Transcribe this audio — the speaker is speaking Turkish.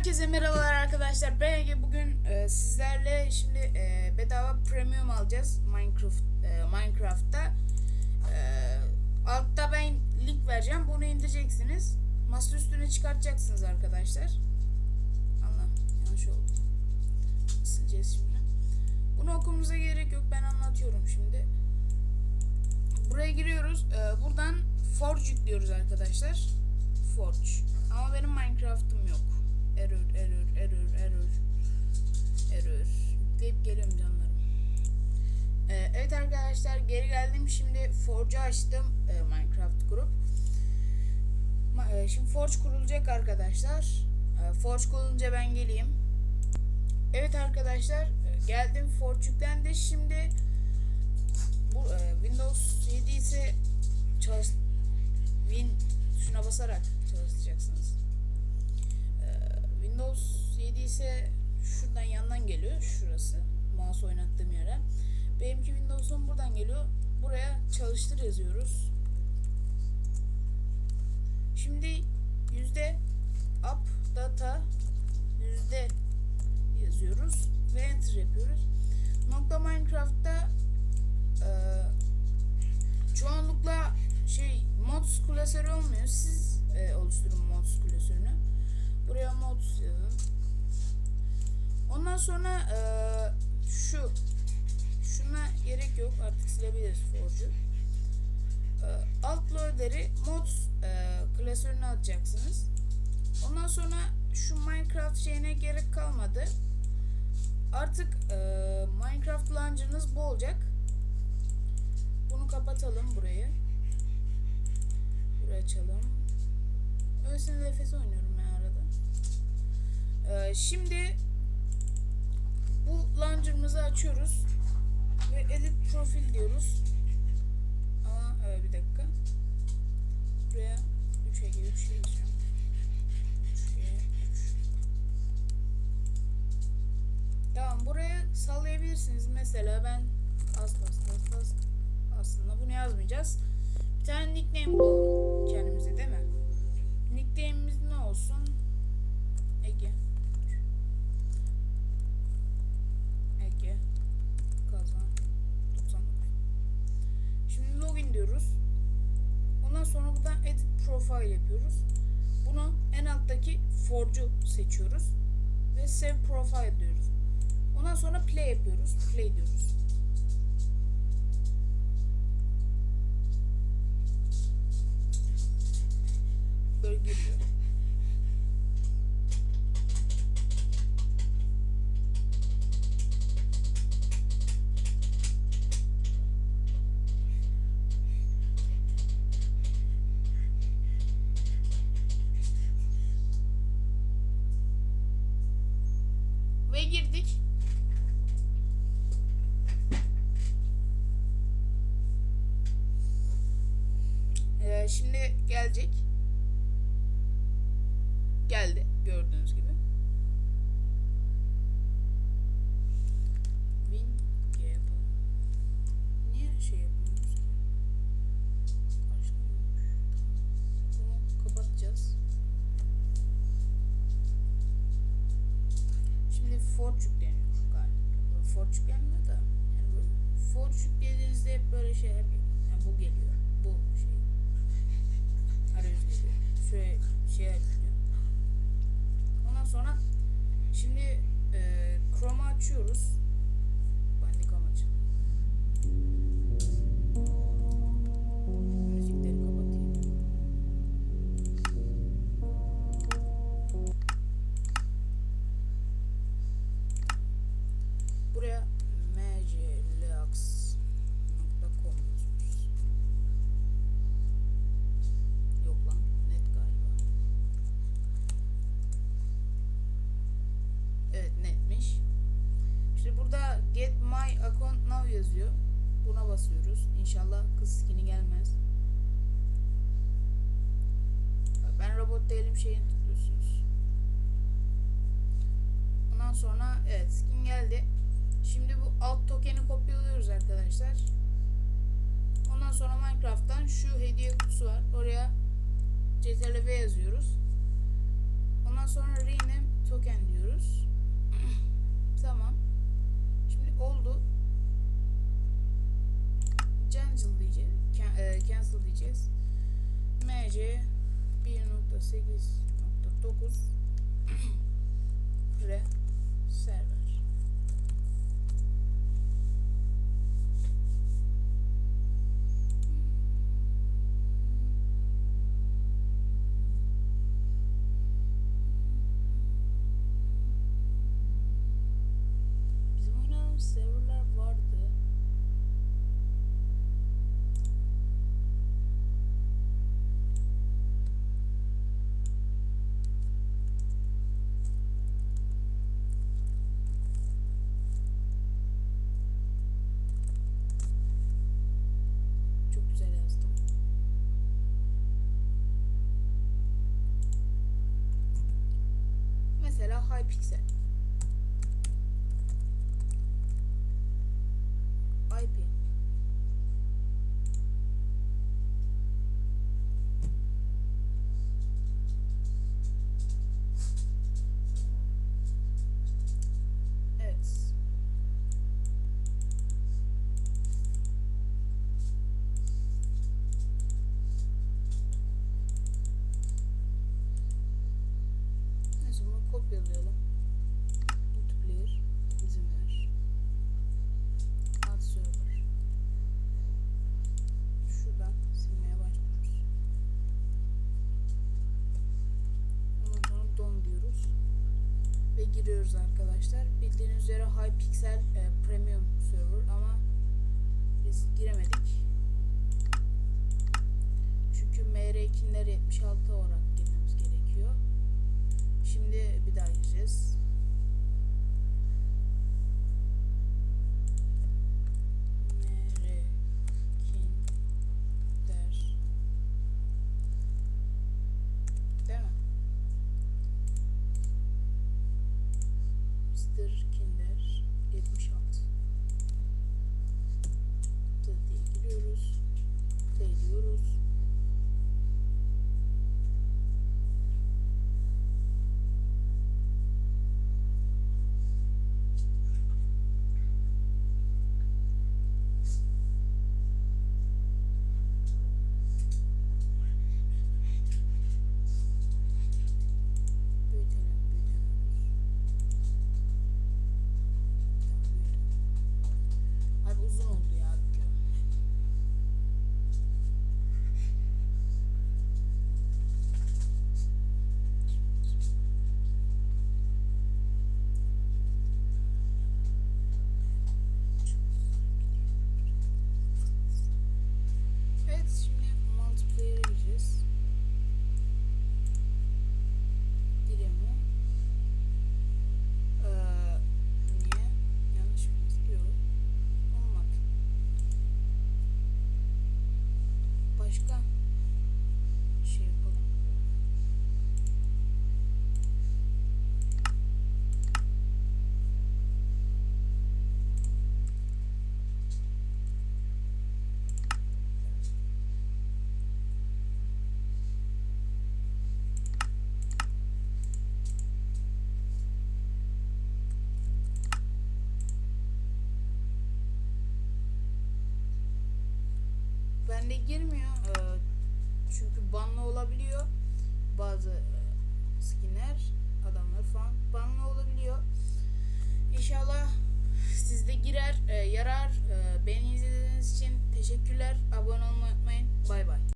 Herkese merhabalar arkadaşlar. Ben Ege. Bugün e, sizlerle şimdi e, bedava premium alacağız Minecraft e, Minecraft'ta. E, altta ben link vereceğim. Bunu indireceksiniz. Masa üstüne çıkartacaksınız arkadaşlar. Allah yanlış oldu. Sileceğiz şimdi. Bunu okumamıza gerek yok. Ben anlatıyorum şimdi. Buraya giriyoruz. E, buradan Forge yüklüyoruz arkadaşlar. Forge. Ama benim Minecraft'ım yok. Error, error, error, error. Error. Yükleyip geliyorum canlarım. Ee, evet arkadaşlar geri geldim. Şimdi Forge'u açtım. Ee, Minecraft grup. E, Şimdi Forge kurulacak arkadaşlar. Ee, Forge kurulunca ben geleyim. Evet arkadaşlar e, geldim. Forge yüklendi. Şimdi bu e, Windows 7 ise çalış Win tuşuna basarak ise şuradan yandan geliyor. Şurası. Mouse oynattığım yere. Benimki Windows 10 buradan geliyor. Buraya çalıştır yazıyoruz. Şimdi yüzde up data yüzde yazıyoruz ve enter yapıyoruz. Nokta Minecraft'ta eee çoğunlukla şey mods klasörü olmuyor. Siz e, oluşturun mods klasörünü. Buraya mods yazın. Ondan sonra e, şu şuna gerek yok. Artık silebiliriz Forge'u. E, alt loader'i mods e, klasörüne atacaksınız. Ondan sonra şu Minecraft şeyine gerek kalmadı. Artık e, Minecraft launcher'ınız bu olacak. Bunu kapatalım burayı. Burayı açalım. Öylesine nefes oynuyorum ben arada. Ee, şimdi launcher'ımızı açıyoruz. Ve edit profil diyoruz. Ama e, bir dakika. Buraya 3 Ege 3 şey yazacağım. 3G 3. Tamam buraya sallayabilirsiniz. Mesela ben az az az az aslında bunu yazmayacağız. Bir tane nickname bulalım kendimize değil mi? Nickname'imiz ne olsun? Ege. Profile yapıyoruz. Bunu en alttaki forge'u seçiyoruz. Ve save profile diyoruz. Ondan sonra play yapıyoruz. Play diyoruz. Gelecek geldi gördüğünüz gibi. Win yapalım. Niye şey yapmıyoruz ki? Kapatacağız. Şimdi Forge yükleniyor galiba. Forge yüklenmiyor da. Yani Forge yüklediğinizde hep böyle şeyler yani bu geliyor. Bu şey. Geliyor. Şöyle şey yüklüyor. Ondan sonra şimdi e, Chrome'u açıyoruz. Kapatayım. Buraya mclax.com basıyoruz. İnşallah kız skini gelmez. Ben robot değilim şeyini tıklıyorsunuz. Ondan sonra evet skin geldi. Şimdi bu alt token'i kopyalıyoruz arkadaşlar. Ondan sonra Minecraft'tan şu hediye kutusu var. Oraya CTRL yazıyoruz. Ondan sonra rename token diyoruz. tamam. Şimdi oldu. Cancel diyeceğiz. E, cancel diyeceğiz. MC 1.8.9 pre server. Mesela giriyoruz arkadaşlar. Bildiğiniz üzere Hypixel e, Premium server ama biz giremedik. Çünkü MR2'ler 76 olarak girmemiz gerekiyor. Şimdi bir daha gireceğiz. şekilde girmiyor. Ee, çünkü banlı olabiliyor. Bazı e, skinler, adamlar falan banlı olabiliyor. İnşallah sizde girer, e, yarar. E, beni izlediğiniz için teşekkürler. Abone olmayı unutmayın. Bay bay.